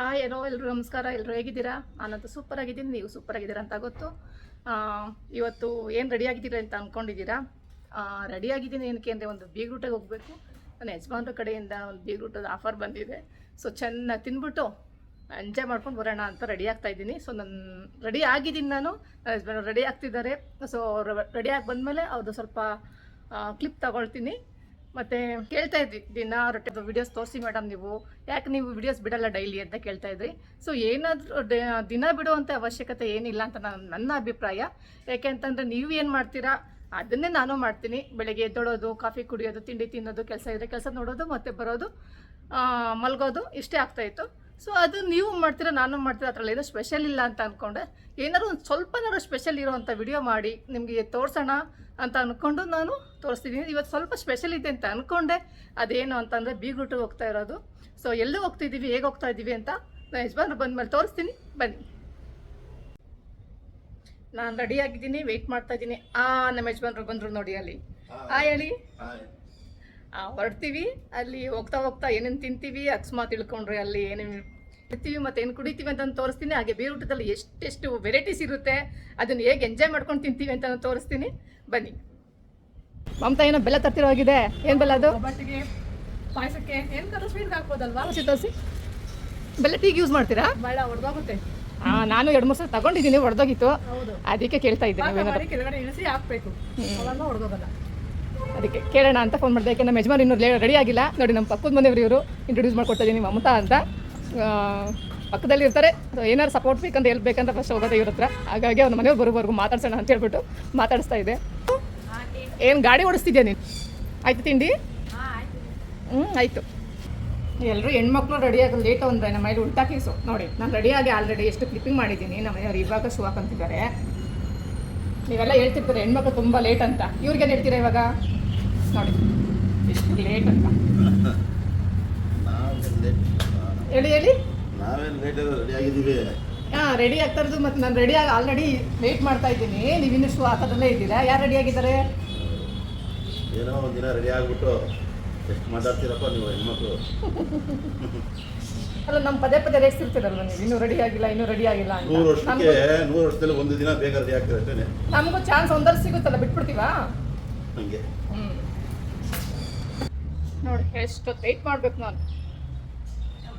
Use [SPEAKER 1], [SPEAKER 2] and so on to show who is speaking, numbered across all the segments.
[SPEAKER 1] ಆ ಏನೋ ಎಲ್ಲರೂ ನಮಸ್ಕಾರ ಎಲ್ಲರೂ ಹೇಗಿದ್ದೀರಾ? ನಾನಂತೂ ಸೂಪರ್ ಆಗಿದ್ದೀನಿ, ನೀವು ಸೂಪರ್ ಆಗಿದ್ದೀರಾ ಅಂತ ಗೊತ್ತು. ಇವತ್ತು ಏನು ರೆಡಿ ಆಗಿದ್ದೀರಾ ಅಂತ ಅಂದ್ಕೊಂಡಿದ್ದೀರಾ ರೆಡಿ ಆಗಿದ್ದೀನಿ ಏನಕ್ಕೆ ಅಂದರೆ ಒಂದು ಬೀಗ್ರೂಟಿಗೆ ಹೋಗಬೇಕು. ನನ್ನ ಯಜಮಾನ್ರ ಕಡೆಯಿಂದ ಒಂದು ಬೀಗ್ರೂಟದ ಆಫರ್ ಬಂದಿದೆ. ಸೊ ಚೆನ್ನಾಗಿ ತಿಂದ್ಬಿಟ್ಟು ಎಂಜಾಯ್ ಮಾಡ್ಕೊಂಡು ಬರೋಣ ಅಂತ ರೆಡಿ ಆಗ್ತಾ ಇದ್ದೀನಿ. ಸೊ ನಾನು ರೆಡಿ ಆಗಿದ್ದೀನಿ ನಾನು. ನನ್ನ ಹಸ್ಬೆಂಡ್ ರೆಡಿ ಆಗ್ತಿದ್ದಾರೆ. ಸೊ ರೆಡಿ ಆಗಿ ಬಂದಮೇಲೆ ಅವ್ರದ್ದು ಸ್ವಲ್ಪ ಕ್ಲಿಪ್ ತಗೊಳ್ತೀನಿ. ಮತ್ತೆ ಕೇಳ್ತಾ ಇದ್ವಿ ದಿನ ರೊಟ್ಟೆ ವಿಡಿಯೋಸ್ ತೋರಿಸಿ ಮೇಡಮ್ ನೀವು. ಯಾಕೆ ನೀವು ವಿಡಿಯೋಸ್ ಬಿಡಲ್ಲ ಡೈಲಿ ಅಂತ ಕೇಳ್ತಾ ಇದ್ರಿ. ಸೊ ಏನಾದರೂ ದಿನ ಬಿಡುವಂಥ ಅವಶ್ಯಕತೆ ಏನಿಲ್ಲ ಅಂತ ನಾನು ನನ್ನ ಅಭಿಪ್ರಾಯ. ಯಾಕೆ ಅಂತಂದರೆ ನೀವು ಏನು ಮಾಡ್ತೀರಾ? ಅದನ್ನೇ ನಾನು ಮಾಡ್ತೀನಿ. ಬೆಳಗ್ಗೆ ಎದ್ದೊಳೋದು ಕಾಫಿ ಕುಡಿಯೋದು, ತಿಂಡಿ ತಿನ್ನೋದು, ಕೆಲಸ ಇದ್ರೆ ಕೆಲಸ ನೋಡೋದು, ಮತ್ತೆ ಬರೋದು ಮಲ್ಗೋದು, ಇಷ್ಟೇ ಆಗ್ತಾಯಿತ್ತು ಸೊ ಅದು ನೀವು ಮಾಡ್ತೀರಾ ನಾನು ಮಾಡ್ತೀರಾ ಅದರಲ್ಲಿ ಏನೋ ಸ್ಪೆಷಲ್ ಇಲ್ಲ ಅಂತ ಅಂದ್ಕೊಂಡೆ ಏನಾದ್ರು ಒಂದು ಸ್ವಲ್ಪನಾದ್ರು ಸ್ಪೆಷಲ್ ಇರೋವಂಥ ವಿಡಿಯೋ ಮಾಡಿ ನಿಮಗೆ ತೋರಿಸೋಣ ಅಂತ ಅಂದ್ಕೊಂಡು ನಾನು ತೋರಿಸ್ತಿದ್ದೀನಿ ಇವತ್ತು ಸ್ವಲ್ಪ ಸ್ಪೆಷಲ್ ಇದೆ ಅಂತ ಅಂದ್ಕೊಂಡೆ ಅದೇನು ಅಂತಂದರೆ ಬೀಗ್ರೂಟಿಗೆ ಹೋಗ್ತಾ ಇರೋದು. ಸೊ ಎಲ್ಲೂ ಹೋಗ್ತಿದ್ದೀವಿ ಹೇಗೆ ಹೋಗ್ತಾ ಇದ್ದೀವಿ ಅಂತ ನಾನು ಯಜಮಾನ್ರು ಬಂದಮೇಲೆ ತೋರಿಸ್ತೀನಿ. ಬನ್ನಿ. ನಾನು ರೆಡಿ ಆಗಿದ್ದೀನಿ ವೆಯ್ಟ್ ಮಾಡ್ತಾ ಇದ್ದೀನಿ ಆ ನಮ್ಮ ಯಜಮಾನ್ರು ಬಂದರು ನೋಡಿ ಅಲ್ಲಿ. ಆ ಹೇಳಿ. ಹೊರಡ್ತೀವಿ. ಅಲ್ಲಿ ಹೋಗ್ತಾ ಹೋಗ್ತಾ ಏನೇನು ತಿಂತೀವಿ ಅಕಸ್ಮಾತ್ ತಿಳ್ಕೊಂಡ್ರೆ ಅಲ್ಲಿ ಏನೇನು ಇರ್ತೀವಿ ಮತ್ತೆ ಏನು ಕುಡಿತೀವಿ ಅಂತ ತೋರಿಸ್ತೀನಿ. ಹಾಗೆ ಬೀರೂಟದಲ್ಲಿ ಎಷ್ಟೆಷ್ಟು ವೆರೈಟೀಸ್ ಇರುತ್ತೆ ಅದನ್ನು ಹೇಗೆ ಎಂಜಾಯ್ ಮಾಡ್ಕೊಂಡು ತಿಂತೀವಿ ಅಂತ ನಾನು ತೋರಿಸ್ತೀನಿ. ಬನ್ನಿ. ಮಮತಾ ಏನೋ ಬೆಲ್ಲ ತರ್ತಿರೋ ಆಗಿದೆ ಏನು ಬೆಲ್ಲ ಅದು? ಪಾಯಸಕ್ಕೆ ಏನು ಕಲರ್ ಸ್ವೀಟ್ ಹಾಕ್ಬೋದಲ್ವಾ? ತೋರಿಸಿ ಬೆಲ್ಲ ಟೀಗೆ ಯೂಸ್ ಮಾಡ್ತೀರಾ?
[SPEAKER 2] ಬೇಡ ಹೊಡೆದೋಗುತ್ತೆ
[SPEAKER 1] ಹಾಂ ನಾನು ಎರಡು ಮೂರು ಸಲ ತಗೊಂಡಿದ್ದೀನಿ ಹೊಡೆದೋಗಿತ್ತು
[SPEAKER 2] ಹೌದು.
[SPEAKER 1] ಅದಕ್ಕೆ ಕೇಳ್ತಾ ಇದ್ದೀನಿ
[SPEAKER 2] ಕೆಳಗಡೆ ಇಳಿಸಿ ಹಾಕ್ಬೇಕು. ಹೊಡೆದೋಗಲ್ಲ
[SPEAKER 1] ಅದಕ್ಕೆ ಕೇಳೋಣ ಅಂತ ಫೋನ್ ಮಾಡಿದೆ. ಯಾಕೆ ನಮ್ಮ ಯಜಮಾನ್ ಇನ್ನೂ ರೆಡಿ ಆಗಿಲ್ಲ. ನೋಡಿ ನಮ್ಮ ಪಕ್ಕದ ಮನೆಯವರು ಇವರು ಇಂಟ್ರೊಡ್ಯೂಸ್ ಮಾಡ್ಕೊಡ್ತಾ ಇದ್ದೀನಿ ಮಮತಾ ಅಂತ. ಪಕ್ಕದಲ್ಲಿ ಇರ್ತಾರೆ. ಏನಾದ್ರು ಸಪೋರ್ಟ್ ಬೇಕಂತ ಹೇಳ್ಬೇಕಂತ ಫಸ್ಟ್ ಹೋಗೋದೇ ಇವ್ರ ಹತ್ರ. ಹಾಗಾಗಿ ಅವ್ನ ಮನೆಯವ್ರು ಬರೋವರೆಗೂ ಮಾತಾಡ್ಸೋಣ ಅಂತ ಹೇಳ್ಬಿಟ್ಟು ಮಾತಾಡಿಸ್ತಾ ಇದೆ ಏನು ಗಾಡಿ ಓಡಿಸ್ತಿದ್ಯಾ ನೀನು? ಆಯ್ತು ತಿಂಡಿ? ಹ್ಞೂ ಆಯಿತು. ಎಲ್ಲರೂ ಹೆಣ್ಮಕ್ಳು ರೆಡಿಯಾಗಿ ಲೇಟ್ ಅಂದರೆ ನಮ್ಮ ಮನೇಲಿ ಉಲ್ಟಾ ಕೇಸು ನೋಡಿ, ನಾನು ರೆಡಿಯಾಗಿ ಆಲ್ರೆಡಿ ಎಷ್ಟು ಕ್ಲಿಪ್ಪಿಂಗ್ ಮಾಡಿದ್ದೀನಿ. ನಮ್ಮ ಮನೆಯವ್ರು ಇವಾಗ ಶೂ ಹಾಕೊಂತಿದ್ದಾರೆ. ನೀವೆಲ್ಲ ಹೇಳ್ತಿರ್ತಾರೆ, ಹೆಣ್ಮಕ್ಳು ತುಂಬ ಲೇಟ್ ಅಂತ. ಇವ್ರಿಗೇನು ಹೇಳ್ತೀರಾ ಇವಾಗ? ನೋಡಿ ಎಷ್ಟು ಲೇಟ್ ಅಂತ. ಹೇಳಿ ಹೇಳಿ.
[SPEAKER 3] ನಾವೇನು ಲೇಟ್ ರೆಡಿ ಆಗಿದ್ದೀವಿ.
[SPEAKER 1] ಹಾಂ ರೆಡಿ ಆಗ್ತಾ ಮತ್ತೆ ಮತ್ತು ನಾನು ರೆಡಿಯಾಗಿ ಆಲ್ರೆಡಿ ವೆಯ್ಟ್ ಮಾಡ್ತಾ ಇದ್ದೀನಿ. ನೀವು ಇನ್ನೂ ಶೂ ಹಾಕೋದ್ರಲ್ಲೇ ಇದ್ದೀರಾ? ಯಾರು ರೆಡಿ ಆಗಿದ್ದಾರೆ?
[SPEAKER 3] ಏನೋ ಒಂದಿನ ದಿನ ರೆಡಿ ಆಗಿಬಿಟ್ಟು ಎಷ್ಟು ಮಾತಾಡ್ತೀರಪ್ಪ ನೀವು ಹೆಣ್ಮಕ್ಳು.
[SPEAKER 1] ಅಲ್ಲ ನಮ್ಮ ಪದೇ ಪದೇ ರೇಗ್ಸಿರ್ತೀರಲ್ವ ನೀವು? ಇನ್ನೂ ರೆಡಿ ಆಗಿಲ್ಲ ಇನ್ನೂ ರೆಡಿ ಆಗಿಲ್ಲ ಅಂತ.
[SPEAKER 3] ನೂರು ವರ್ಷಕ್ಕೆ ನೂರು ವರ್ಷದಲ್ಲಿ ಒಂದು ದಿನ ಬೇಗ ರೆಡಿ ಆಗ್ತಾರೆ
[SPEAKER 1] ನಮಗೂ ಚಾನ್ಸ್ ಒಂದರ ಸಿಗುತ್ತಲ್ಲ ಬಿಟ್ಬಿಡ್ತೀವಾ?
[SPEAKER 3] ಹಂಗೆ.
[SPEAKER 1] ನೋಡಿ ಎಷ್ಟೊತ್ತು ವೆಯ್ಟ್ ಮಾಡ್ಬೇಕು ನಾನು.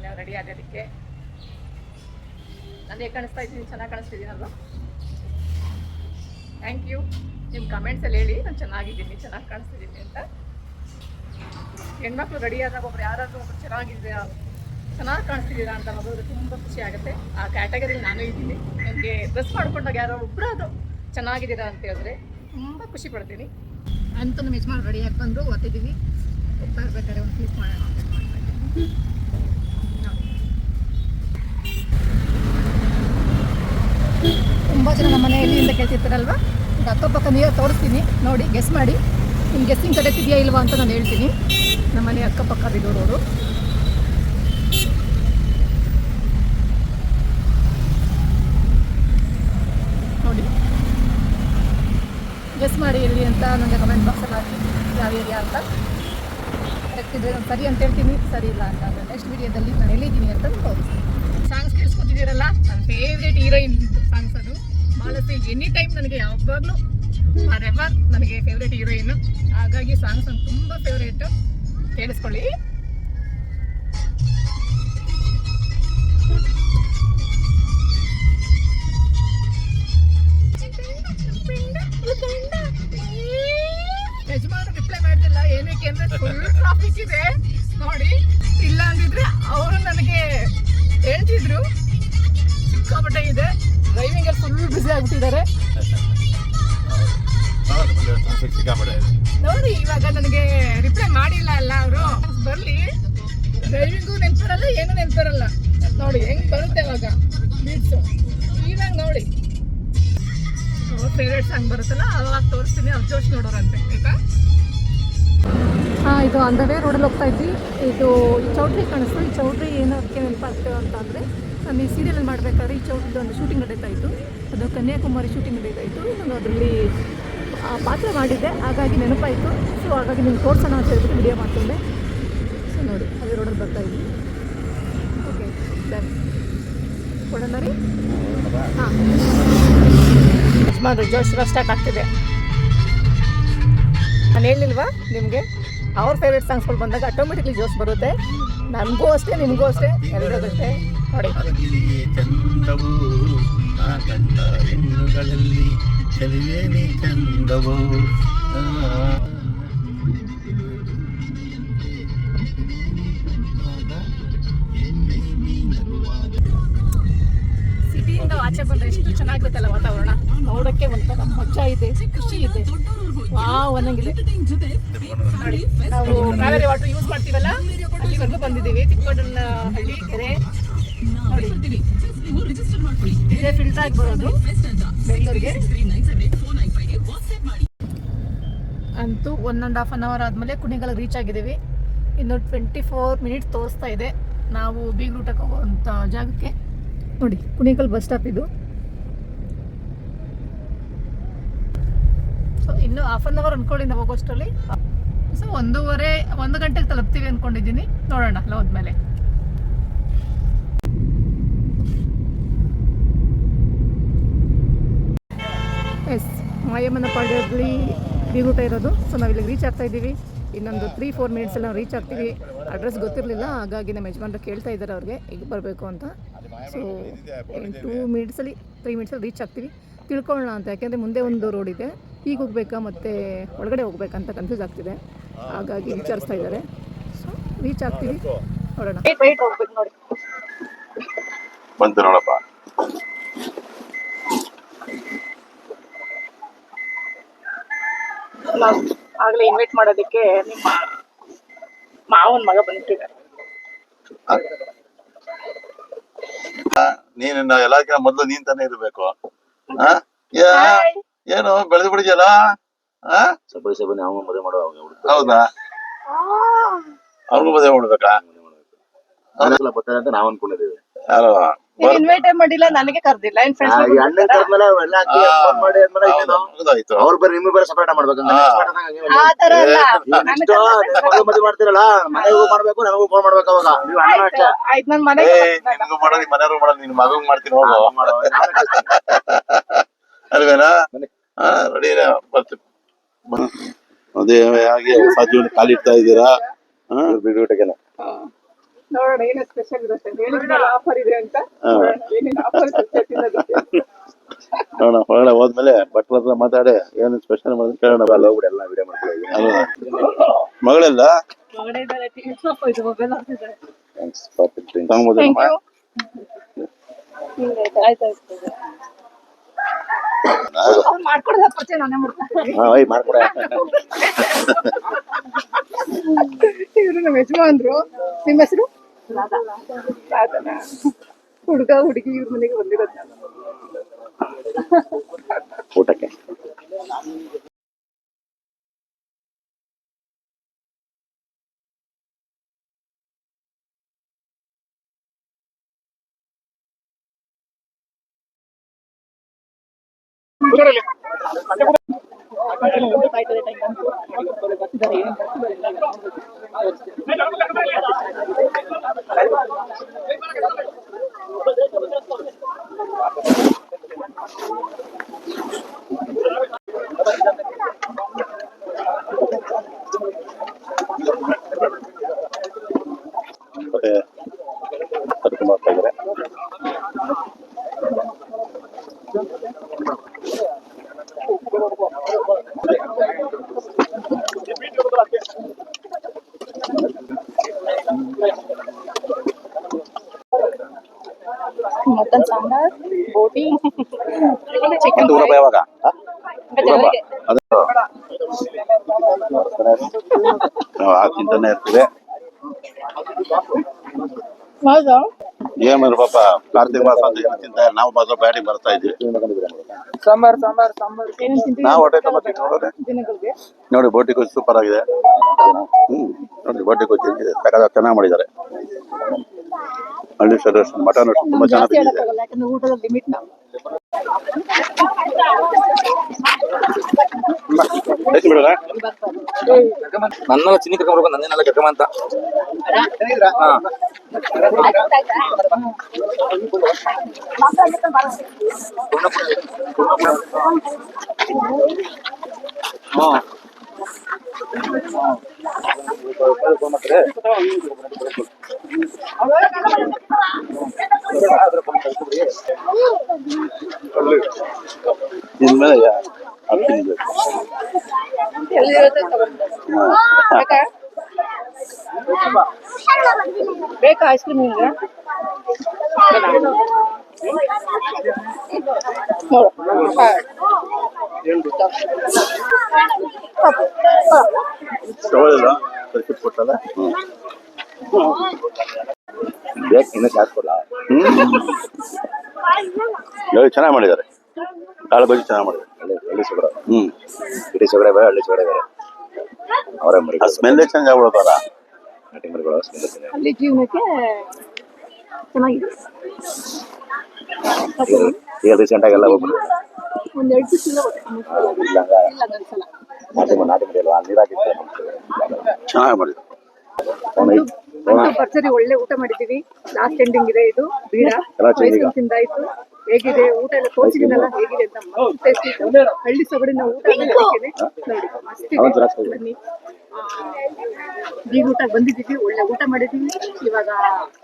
[SPEAKER 1] ನಮ್ಮನೆ ರೆಡಿ ಆಗೋದಕ್ಕೆ. ನಾನು ಹೇಗೆ ಕಾಣಿಸ್ತಾ ಇದ್ದೀನಿ, ಚೆನ್ನಾಗಿ ಕಾಣಿಸ್ತಿದ್ದೀನಲ್ವ ಥ್ಯಾಂಕ್ ಯು ನಿಮ್ಮ ಕಮೆಂಟ್ಸಲ್ಲಿ ಹೇಳಿ, ನಾನು ಚೆನ್ನಾಗಿದ್ದೀನಿ, ಚೆನ್ನಾಗಿ ಕಾಣಿಸ್ತಿದ್ದೀನಿ ಅಂತ. ಹೆಣ್ಮಕ್ಳು ರೆಡಿ ಆದಾಗ ಒಬ್ರು ಯಾರಾದರೂ ಒಬ್ರು ಚೆನ್ನಾಗಿದ್ದೀರಾ ಚೆನ್ನಾಗಿ ಕಾಣಿಸ್ತಿದ್ದೀರಾ ಅಂತ ನೋಡೋದು ತುಂಬ ಖುಷಿ ಆಗುತ್ತೆ. ಆ ಕ್ಯಾಟಗರಿ ನಾನು ಇದ್ದೀನಿ. ನನಗೆ ಡ್ರೆಸ್ ಮಾಡ್ಕೊಂಡಾಗ ಯಾರೋ ಒಬ್ಬರಾದ್ರು ಚೆನ್ನಾಗಿದ್ದೀರಾ ಅಂತ ಹೇಳಿದ್ರೆ ತುಂಬ ಖುಷಿ ಪಡ್ತೀನಿ. ಅಂತೂ ನಮ್ಮ ಯಜಮಾನ್ ರೆಡಿ ಆಗಿ ಬಂದು ಓದ್ತಿದ್ದೀವಿ. ಹೋಗ್ತಾ ಒಂದು ಕ್ಲಿಕ್ ಮಾಡೋಣ ಮಾಡ್ತಾ ಇದ್ದೀನಿ. ನೋಡಿ. ತುಂಬ ಜನ ನಮ್ಮ ಮನೆಯಲ್ಲಿ ಇಂದ ಕೇಳ್ತಿರ್ತಾರಲ್ವಾ? ಅಕ್ಕಪಕ್ಕ ನೀರು ತೋರಿಸ್ತೀನಿ. ನೋಡಿ ಗೆಸ್ ಮಾಡಿ. ನಿಮ್ಮ ಗೆಸ್ಸಿಂಗ್ ಕರೆಕ್ಟಿದೆಯಾ ಇಲ್ವಾ ಅಂತ ನಾನು ಹೇಳ್ತೀನಿ. ನಮ್ಮ ಮನೆ ಅಕ್ಕಪಕ್ಕ ಇರೋರು ನೋಡಿ. ಗೆಸ್ ಮಾಡಿ ಎಲ್ಲಿ ಅಂತ ನನಗೆ ಕಮೆಂಟ್ ಬಾಕ್ಸಲ್ಲಿ ಹಾಕಿ. ಯಾವ ಏರಿಯಾ ಅಂತ. ಕರೆಕ್ಟ್ ನಾನು ಸರಿ ಅಂತ ಹೇಳ್ತೀನಿ. ಸರಿ ಇಲ್ಲ ಅಂತ ನೆಕ್ಸ್ಟ್ ವಿಡಿಯೋದಲ್ಲಿ ನಾನು ಎಲ್ಲಿದ್ದೀನಿ ಅಂತ ತೋರಿಸ್ತೀನಿ. ಸಾಂಗ್ಸ್ ಕೇಳಿಸ್ಕೊತಿದ್ದೀರಲ್ಲ? ನನ್ನ ಫೇವ್ರೇಟ್ ಹೀರೋಯಿನ್ ಸಾಂಗ್ಸ್ ಅದು ಮಾಲತಿ ಎನಿ ಟೈಮ್ ನನಗೆ ಯಾವಾಗಲೂ ಫಾರ್ ಎವರ್ ನನಗೆ ಫೇವ್ರೇಟ್ ಹೀರೋಯಿನ್ ಹಾಗಾಗಿ ಸಾಂಗ್ಸ್ ನಂಗೆ ತುಂಬ ಫೇವ್ರೇಟು ಕೇಳಿಸ್ಕೊಳ್ಳಿ. ಯಜಮಾನ ರಿಪ್ಲೈ ಮಾಡ್ತಿಲ್ಲ. ಏನಕ್ಕೆ ಅಂದ್ರೆ ಫುಲ್ ಟ್ರಾಫಿಕ್ ಇದೆ. ನೋಡಿ, ಇಲ್ಲ ಅಂದಿದ್ರೆ ಅವರು ನನಗೆ ಹೇಳ್ತಿದ್ರು. ಸಿಕ್ಕಾಪಟ್ಟೆ ಇದೆ. ಡ್ರೈವಿಂಗ್ ಅಲ್ಲಿ ಫುಲ್ ಬಿಸಿ ಆಗ್ಬಿಟ್ಟಿದ್ದಾರೆ. ನೋಡಿ, ಇವಾಗ ನನಗೆ ರಿಪ್ಲೈ ಮಾಡಿಲ್ಲ ಅಲ್ಲ ಅವರು. ಬರ್ಲಿ. ಡ್ರೈವಿಂಗು ನೆನ್ಪಿರಲ್ಲ, ಏನು ನೆನ್ಪಿರಲ್ಲ. ನೋಡಿ, ಹೆಂಗ್ ಬರುತ್ತೆ ಇವಾಗ? ಬೀಟ್ಸು ಇವಾಗ ನೋಡಿ. ಫೇವ್ರೇಟ್ ಸಾಂಗ್ ಬರುತ್ತಲ್ಲ, ಅವಾಗ ತೋರಿಸ್ತೀನಿ, ಅವ್ರು ಜೋಶ್ ನೋಡೋರಂತೆ, ಆಯ್ತಾ? ಹಾಂ, ಇದು ಅಂದವೇ ರೋಡಲ್ಲಿ ಹೋಗ್ತಾ ಇದ್ವಿ. ಇದು ಚೌಟ್ರಿ ಕಾಣಿಸ್ತು ಈ ಚೌಟ್ರಿ ಏನು ಅದಕ್ಕೆ ನೆನಪಾಗ್ತೇವೆ ಅಂತ ಅಂದರೆ ಈ ಸೀರಿಯಲ್ ಮಾಡಬೇಕಾದ್ರೆ ಈ ಚೌಟ್ರಿದು ಒಂದು ಶೂಟಿಂಗ್ ನಡೀತಾ ಇತ್ತು. ಅದು ಕನ್ಯಾಕುಮಾರಿ ಶೂಟಿಂಗ್ ನಡೀತಾ ಇತ್ತು. ನಾನು ಅದರಲ್ಲಿ ಪಾತ್ರ ಮಾಡಿದ್ದೆ. ಹಾಗಾಗಿ ನೆನಪಾಯಿತು. ಸೊ ಹಾಗಾಗಿ ನಿಮ್ಗೆ ತೋರಿಸೋಣ ಅಂತ ಹೇಳ್ಬಿಟ್ಟು ವಿಡಿಯೋ ಮಾಡ್ಕೊಂಡೆ. ಸೊ ನೋಡಿ, ಅದೇ ರೋಡಲ್ಲಿ ಬರ್ತಾ ಇದ್ವಿ. ಓಕೆ ಡನ್ ಕೊಡೋಣ ರೀ ಹಾಂ. ಯಜಮಾನ್ರು, ಜೋಶ್ ಸ್ಟಾರ್ಟ್ ಆಗ್ತಿದೆ. ನಾನು ಹೇಳಿಲ್ವಾ ನಿಮಗೆ? ಅವ್ರ ಫೇವ್ರೆಟ್ ಸಾಂಗ್ಸ್ಗಳು ಬಂದಾಗ ಆಟೋಮೆಟಿಕ್ಲಿ ಜೋಶ್ ಬರುತ್ತೆ. ನನಗೂ ಅಷ್ಟೇ ನಿಮಗೂ ಅಷ್ಟೇ ಎಲ್ರಿಗೂ ಅಷ್ಟೇ. ನೋಡಿ.
[SPEAKER 3] ಚಂದವು ಆ ಕಂಡ ಹೆಣ್ಣುಗಳಲ್ಲಿ ಚೆಲುವೇನೆ ಚಂದವು. ಆ.
[SPEAKER 1] ಸಿಟಿಯಿಂದ ಆಚೆ ಬಂದ್ರೆ ಎಷ್ಟು ಚೆನ್ನಾಗಿರುತ್ತಲ್ಲ ವಾತಾವರಣ. ನೋಡೋಕ್ಕೆ ಒಂಥರ ಮಜಾ ಇದೆ ಖುಷಿ ಇದೆ. ನಾವು ಯೂಸ್ ಮಾಡ್ತೀವಲ್ಲ? ಬಂದಿದ್ದೀವಿ. ಇದೇ ಫಿಲ್ಟರ್ ಆಗಿ ಬರೋದು ಅಂತೂ one and half an hour ಆದಮೇಲೆ ಕುಣಿಗಲ್ ರೀಚ್ ಆಗಿದ್ದೀವಿ. ಇನ್ನು ಟ್ವೆಂಟಿ ಫೋರ್ ಮಿನಿಟ್ಸ್ ತೋರಿಸ್ತಾ ಇದೆ. ನಾವು ಬೀಗ್ ರೂಟಕ್ಕೆ ಅಂತ ಜಾಗಕ್ಕೆ. ನೋಡಿ, ಕುಣಿಗಲ್ ಬಸ್ ಸ್ಟಾಪ್ ಇದು. ಸೊ ಇನ್ನು ಹಾಫ್ ಅನ್ ಅವರ್ ಅನ್ಕೊಳ್ಳಿ ನಾವು ಹೋಗೋಷ್ಟರಲ್ಲಿ. ಸೊ ಒಂದೂವರೆ, ಒಂದು ಗಂಟೆಗೆ ತಲುಪ್ತೀವಿ ಅನ್ಕೊಂಡಿದ್ದೀನಿ. ನೋಡೋಣ ಅಲ್ಲ ಹೋದ್ಮೇಲೆ. ಎಸ್ ಮಾಯಮ್ಮನ ಪಾಳ್ಯದಲ್ಲಿ ಬೀಗೂಟ ಇರೋದು. ಸೊ ನಾವು ಇಲ್ಲಿಗೆ ರೀಚ್ ಆಗ್ತಾ ಇದ್ದೀವಿ. ಇನ್ನೊಂದು ತ್ರೀ ಫೋರ್ ಮಿನಿಟ್ಸಲ್ಲಿ ನಾವು ರೀಚ್ ಆಗ್ತೀವಿ. ಅಡ್ರೆಸ್ ಗೊತ್ತಿರಲಿಲ್ಲ, ಹಾಗಾಗಿ ನಮ್ಮ ಯಜಮಾನ್ರು ಕೇಳ್ತಾ ಇದ್ದಾರೆ ಅವ್ರಿಗೆ ಈಗ ಬರಬೇಕು ಅಂತ. ಸೊ ಟೂ ಮಿನಿಟ್ಸಲ್ಲಿ ತ್ರೀ ಮಿನಿಟ್ಸಲ್ಲಿ ರೀಚ್ ಆಗ್ತೀವಿ. ತಿಳ್ಕೊಳ್ಳೋಣ ಅಂತ, ಯಾಕೆಂದರೆ ಮುಂದೆ ಒಂದು ರೋಡ್ ಇದೆ. ಈಗ ಹೋಗ್ಬೇಕಾ ಮತ್ತೆ ಒಳಗಡೆ ಹೋಗ್ಬೇಕಾ ಅಂತ ಕನ್ಫ್ಯೂಸ್ ಆಗ್ತಿದೆ. ಹಾಗಾಗಿ ವಿಚಾರಿಸ್ತಾ ಇದ್ದಾರೆ. ಸೊ ರೀಚ್ ಆಗ್ತೀವಿ. ನೋಡೋಣ.
[SPEAKER 3] ಬಂತು ನೋಡಪ್ಪ.
[SPEAKER 1] ನಾವು ಆಗಲೇ ಇನ್ವೈಟ್ ಮಾಡೋದಕ್ಕೆ ನಿಮ್ಮ ಮಾವನ ಮಗ ಬಂದ್ಬಿಟ್ಟಿದ್ದಾರೆ
[SPEAKER 3] ನೀನು ಎಲ್ಲಕ್ಕಿಂತ ಮೊದಲು ನೀನ್ ತಾನೇ ಇರಬೇಕು. ಆ? ಏನು ಬೆಳೆದು ಬಿಡಿದ್ಯಲ್ಲ ಆ?
[SPEAKER 4] ಸ್ವಲ್ಪ ದಿವಸ ಬನ್ನಿ ಅವನು ಮದುವೆ ಮಾಡುವ ಹುಡುಗ
[SPEAKER 3] ಹೌದಾ? ಅವ್ರಿಗೂ ಮದುವೆ ಮಾಡ್ಬೇಕಾ?
[SPEAKER 4] ಮನೆಗೆಲ್ಲ ಬರ್ತಾರೆ ಅಂತ ನಾವ್ ಅನ್ಕೊಂಡಿದ್ದೀವಿ.
[SPEAKER 3] ಯಾರು?
[SPEAKER 1] ನೀವು ಇನ್ವೈಟ್ ಮಾಡಿಲ್ಲ ನನಗೆ ಕರ್ದಿಲ್ಲ. ಏನ್
[SPEAKER 4] ಆ, ಈ ಅಣ್ಣನ್ ಕರ್ದ್ಮೇಲೆ ಎಲ್ಲ ಹಾಕಿ ಫೋನ್ ಮಾಡಿ ಆದ್ಮೇಲೆ ಇನ್ನೇನು?
[SPEAKER 3] ಹೌದಾಯ್ತು
[SPEAKER 4] ಅವ್ರು ಬರೀ ನಿಮ್ಗೆ ಬೇರೆ ಸಪರೇಟ್ ಮಾಡ್ಬೇಕಂತ
[SPEAKER 3] ಹಾ.
[SPEAKER 1] ಆ. ತರ ಅಲ್ಲ.
[SPEAKER 4] ನೆಕ್ಸ್ಟ್ ಮದುವೆ ಮದುವೆ ಮಾಡ್ತಿರಲ್ಲ ಮನೆಗೂ ಮಾಡ್ಬೇಕು ನನಗೂ ಫೋನ್ ಮಾಡ್ಬೇಕು ಅವಾಗ. ನೀವು ಅಣ್ಣ ಅಷ್ಟೇ.
[SPEAKER 1] ಆಯ್ತು ನನ್
[SPEAKER 3] ಏ
[SPEAKER 1] ಮನೆಗೆ
[SPEAKER 3] ನಿನ್ಗೂ ಮಾಡೋ ನಿನ್ ಮನೆಯವ್ರು ಮಾಡೋ ನಿನ್ ಮಗಂಗ್ ಮಾಡ್ತೀನಿ ಹೋಗು. ಅಲ್ವೇನಾ? ರೆಡಿ ಬರ್ತೀನಿ ಅದೇ ಹಾಗೆ ಹೊಸ ಜೀವನ ಕಾಲಿಡ್ತಾ ಇದ್ದೀರಾ? ಹಾ?
[SPEAKER 4] ಬಿಡುಗಡೆಗೆಲ್ಲ
[SPEAKER 1] ಹಾ. ನೋಡೋಣ ಏನೇ ಸ್ಪೆಷಲ್ ಇರುತ್ತೆ ಹೇಳಿದ್ರಲ್ಲ ಆಫರ್ ಇದೆ ಅಂತ
[SPEAKER 3] ಹಾ.
[SPEAKER 1] ನೋಡೋಣ. ಏನೇನು ಆಫರ್ ಇರುತ್ತೆ ತಿನ್ನೋದಕ್ಕೆ
[SPEAKER 3] ನೋಡೋಣ ಹೊರಗಡೆ ಹೋದ್ಮೇಲೆ ಬಟ್ಲ ಹತ್ರ ಮಾತಾಡಿ. ಏನು ಸ್ಪೆಷಲ್ ಮಾಡೋದು ಕೇಳೋಣ ಅಲ್ಲ
[SPEAKER 4] ಎಲ್ಲ ಹೋಗ್ಬಿಡಿ ಎಲ್ಲ ವಿಡಿಯೋ ಮಾಡ್ಕೊಳ್ಳಿ
[SPEAKER 3] ಮಗಳೆಲ್ಲ? ತಗೊಂಬೋದ
[SPEAKER 1] ಆಯ್ತು ಆಯ್ತು. ಇವರು ನಮ್ಮ ಯಜಮಾನ್ರು. ನಿಮ್ಮ ಹೆಸರು? ಹುಡುಗ ಹುಡುಗಿ ಇವ್ರ ಮನೆಗೆ ಬಂದಿರೋದು
[SPEAKER 4] ಊಟಕ್ಕೆ.
[SPEAKER 3] ಮತ್ತೆ ಕರ್ಕೊಂಡು ಹೋಗ್ತಾ ಇದ್ದಾರೆ
[SPEAKER 1] ಮಟನ್ ಸಾಂಬಾರ್ ಬೋಟಿ ಚಿಕನ್
[SPEAKER 4] ಒಂದು ರೂಪಾಯಿ ಯಾವಾಗ ಹಾ?
[SPEAKER 1] ಜನರಿಗೆ
[SPEAKER 3] ಅದು ನಾವು ಆ ಚಿಂತನೆ ಇರ್ತೀವಿ
[SPEAKER 1] ಹೌದಾ.
[SPEAKER 3] ಏಮರು ಪಾಪ? ಕಾರ್ತಿಕ ಮಾಸ ಅಂತ ಏನು ಚಿಂತೆ ನಾವು ಮೊದಲು ಬ್ಯಾಟಿಗೆ ಬರ್ತಾ ಇದ್ವಿ.
[SPEAKER 1] ಸಾಂಬಾರ್ ಸಾಂಬಾರ್ ಸಾಂಬಾರ್.
[SPEAKER 3] ನಾವು ಹೊಟ್ಟೆ ತುಂಬ ನೋಡ್ರೆ ನೋಡಿ ಬೋಟಿ ಕೊಚ್ಚಿ ಸೂಪರ್ ಆಗಿದೆ. ಹ್ಮ್. ನೋಡಿ ಬೋಟಿ ಕೊಚ್ಚಿ ತಗದ ಚೆನ್ನಾಗಿ ಮಾಡಿದ್ದಾರೆ. ಹಳ್ಳಿ ಸರ್ ಮಟನ್ ತುಂಬ ತುಂಬಾ
[SPEAKER 1] ಜಾಸ್ತಿ
[SPEAKER 4] ನನ್ನೆಲ್ಲ ಚಿನ್ನಿ ಕರ್ಕೊಂಡ್ಬರ್ಬೇಕು ನನ್ನೆಲ್ಲ ಕರ್ಕೊಂಬ ಅಂತ ಹಾ
[SPEAKER 1] ಬೇಕಾ ಐಸ್ ಕ್ರೀಮ್ ನಿಮ್ಗೆ?
[SPEAKER 3] ತಗೊಳ್ಳಿಲ್ಲ. ಸರ್ಕಿಟ್ ಕೊಟ್ಟಲ್ಲ?
[SPEAKER 4] ಬೇಕು ಇನ್ನೂ ಚಾರ್ಜ್ ಕೊಡಲ್ಲ
[SPEAKER 3] ಚೆನ್ನಾಗಿ ಮಾಡಿದ್ದಾರೆ. ಕಾಳು ಬಜ್ಜಿ ಚೆನ್ನಾಗಿ ಮಾಡಿದ್ದಾರೆ.
[SPEAKER 4] ಹಳ್ಳಿ ಹಳ್ಳಿ ಸೊಗಡ
[SPEAKER 3] ಹ್ಮ್.
[SPEAKER 4] ಇಡೀ ಸೊಗಡೆ ಬೇರೆ ಹಳ್ಳಿ ಸೊಗಡೆ ಬೇರೆ. ಅವರ ಮರಿ
[SPEAKER 3] ಸ್ಮೆಲ್ ಸ್ಮೆಲ್ಲೇ ಚೇಂಜ್ ಆಗ್ಬಿಡ್ತಲ್ಲ
[SPEAKER 1] ಅಲ್ಲಿ ಜೀವನಕ್ಕೆ ಚೆನ್ನಾಗಿದೆ.
[SPEAKER 4] ಈಗ ರೀಸೆಂಟ್ ಆಗಿ ಎಲ್ಲ ಹೋಗ್ಬಿಟ್ಟು
[SPEAKER 1] ಒಂದ್ ಎರಡು ದಿವಸ ಇಲ್ಲ
[SPEAKER 4] ಇಲ್ಲ ಹಂಗ
[SPEAKER 1] ಇಲ್ಲ ಅನ್ಸಲ್ಲ
[SPEAKER 4] ನಾಟಿ ಮರಿ ನಾಟಿ ಮರಿ ಅಲ್ವಾ ನೀರು ಹಾಕಿತ್ತು
[SPEAKER 3] ಚೆನ್ನಾಗಿ
[SPEAKER 1] ಭರ್ಜರಿ ಒಳ್ಳೆ ಊಟ ಮಾಡಿದೀವಿ ಲಾಸ್ಟ್ ಎಂಡಿಂಗ್ ಇದೆ ಇದು. ಬೀಡ. ತಿಂದಾಯ್ತು. ಹೇಗಿದೆ? ಊಟ ಎಲ್ಲ ತೋರಿಸಿದ್ದೀನಲ್ಲ? ಹೇಗಿದೆ ಅಂತ ಟೇಸ್ಟ್ ಇತ್ತು. ಹಳ್ಳಿ ಸೊಗಡಿನ ಊಟ ನೋಡಿ. ಬನ್ನಿ. ಆ, ಈಗ ಊಟ ಬಂದಿದ್ದೀವಿ, ಒಳ್ಳೆ ಊಟ ಮಾಡಿದ್ದೀವಿ. ಇವಾಗ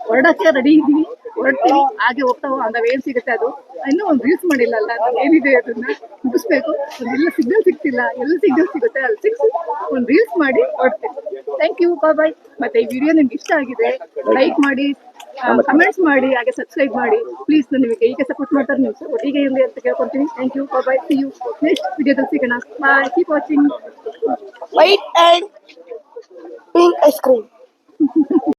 [SPEAKER 1] ಹೊರಡಕ್ಕೆ ರೆಡಿ ಇದ್ದೀವಿ, ಹೊರಡ್ತೀವಿ, ಹಾಗೆ ಹೋಗ್ತಾವ ಅಂದಾಗ ಏನ್ ಸಿಗುತ್ತೆ ಅದು? ಇನ್ನೂ ಒಂದು ರೀಲ್ಸ್ ಮಾಡಿಲ್ಲ ಅಲ್ಲ ಏನಿದೆ ಅದನ್ನ ಮುಗಿಸ್ಬೇಕು. ಎಲ್ಲ ಸಿಗ್ನಲ್ ಸಿಗ್ತಿಲ್ಲ, ಎಲ್ಲ ಸಿಗ್ನಲ್ ಸಿಗುತ್ತೆ, ಅಲ್ಲಿ ಸಿಕ್ಸ್, ಒಂದು ರೀಲ್ಸ್ ಮಾಡಿ ಹೊರಡ್ತೀವಿ. ಥ್ಯಾಂಕ್ ಯು ಬಾ ಬಾಯ್ ಮತ್ತೆ ಈ ವಿಡಿಯೋ ನಿಮ್ಗೆ ಇಷ್ಟ ಆಗಿದೆ ಲೈಕ್ ಮಾಡಿ ಕಮೆಂಟ್ಸ್ ಮಾಡಿ, ಹಾಗೆ ಸಬ್ಸ್ಕ್ರೈಬ್ ಮಾಡಿ. ಪ್ಲೀಸ್ ನಿಮಗೆ ಈಗ ಸಪೋರ್ಟ್ ಮಾಡ್ತಾರೆ, ನೀವು ಸಪೋರ್ಟ್ ಈಗ ಇರಲಿ ಅಂತ ಕೇಳ್ಕೊತೀನಿ ಥ್ಯಾಂಕ್ ಯು ಬಾ ಬಾಯ್ ಸಿ ಯು ನೆಕ್ಸ್ಟ್ ವಿಡಿಯೋದಲ್ಲಿ ಸಿಗೋಣ. Bye keep watching
[SPEAKER 2] white and pink ice cream.